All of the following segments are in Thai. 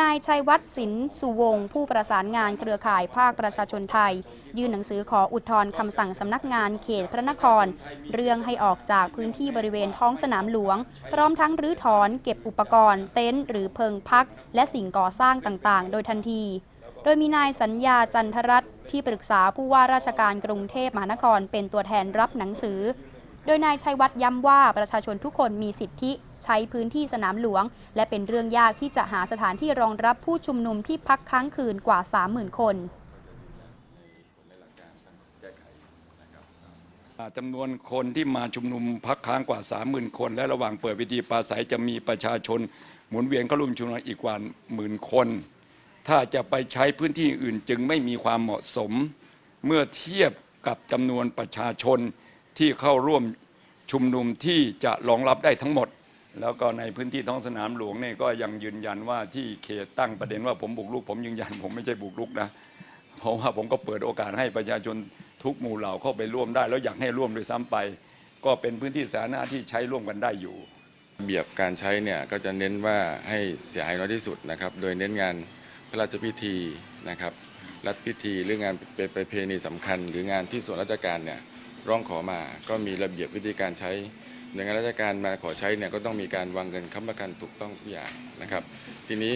นายชัยวัฒน์สินสุวงศ์ผู้ประสานงานเครือข่ายภาคประชาชนไทย ยื่นหนังสือขออุทธรณ์คำสั่งสำนักงานเขตพระนคร เรื่องให้ออกจากพื้นที่บริเวณท้องสนามหลวง พร้อมทั้งรื้อถอนเก็บอุปกรณ์ เต็นท์หรือเพิงพัก และสิ่งก่อสร้างต่างๆ โดยทันที โดยมีนายสัญญาจันทรัตน์ที่ปรึกษาผู้ว่าราชการกรุงเทพมหานครเป็นตัวแทนรับหนังสือ โดยนายชัยวัฒน์ย้ำว่าประชาชนทุกคนมีสิทธิใช้พื้นที่สนามหลวง และเป็นเรื่องยากที่จะหาสถานที่รองรับผู้ชุมนุมที่พักค้างคืนกว่า 30,000 คนจำนวนคนที่มาชุมนุมพักค้างกว่า 30,000 คน และระหว่างเปิดเวทีปราศัยจะมีประชาชน หมุนเวียนเข้าร่วมชุมนุมอีกกว่าหมื่นคน ถ้าจะไปใช้พื้นที่อื่นจึงไม่มีความเหมาะสม เมื่อเทียบกับจำนวนประชาชน ที่เข้าร่วมชุมนุมที่จะรองรับได้ทั้งหมด แล้วก็ในพื้นที่ท้องสนามหลวงเนี่ยก็ยังยืนยันว่าที่เขตตั้งประเด็นว่าผมบุกรุก ผมยืนยันผมไม่ใช่บุกรุกนะเพราะว่าผมก็เปิดโอกาสให้ประชาชนทุกหมู่เหล่าเข้าไปร่วมได้ แล้วอยากให้ร่วมด้วยซ้ำไป ก็เป็นพื้นที่สาธารณะที่ใช้ร่วมกันได้อยู่ระเบียบการใช้เนี่ยก็จะเน้นว่าให้เสียหายน้อยที่สุดนะครับ โดยเน้นงานพระราชพิธีนะครับรัฐพิธีหรืองานเป็นประเพณีสำคัญ หรืองานที่ส่วนราชการเนี่ย ร้องขอมา ก็มีระเบียบวิธีการใช้หน่วยงานราชการมาขอใช้เนี่ยก็ต้องมีการวางเงินค้ำประกันถูกต้องทุกอย่างนะครับ ทีนี้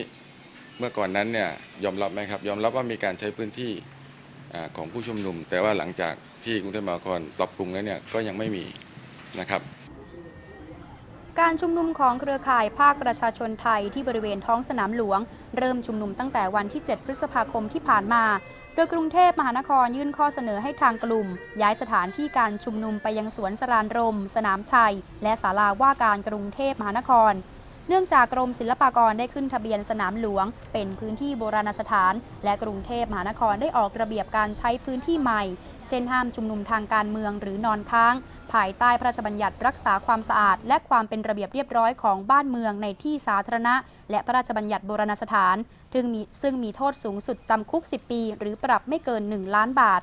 เมื่อก่อนนั้นเนี่ยยอมรับไหมครับ ยอมรับว่ามีการใช้พื้นที่ของผู้ชุมนุม แต่ว่าหลังจากที่กรุงเทพมหานครปรับปรุงแล้วเนี่ยก็ยังไม่มีนะครับ การชุมนุมของเครือข่ายภาคประชาชนไทยที่บริเวณท้องสนามหลวง เริ่มชุมนุมตั้งแต่วันที่ 7 พฤษภาคมที่ผ่านมา โดยกรุงเทพมหานครยื่นข้อเสนอให้ทางกลุ่ม ย้ายสถานที่การชุมนุมไปยังสวนสรานรม สนามชัย และศาลาว่าการกรุงเทพมหานคร เนื่องจากกรมศิลปากรได้ขึ้นทะเบียนสนามหลวง เป็นพื้นที่โบราณสถาน และกรุงเทพมหานครได้ออกระเบียบการใช้พื้นที่ใหม่ เช่นห้ามชุมนุมทางการเมืองหรือนอนค้าง ภายใต้พระราชบัญญัติรักษาความสะอาด และความเป็นระเบียบเรียบร้อยของบ้านเมืองในที่สาธารณะ และพระราชบัญญัติโบราณสถาน ซึ่งมีซึ่งมีโทษสูงสุดจำคุก 10 ปี หรือปรับไม่เกิน 1 ล้านบาท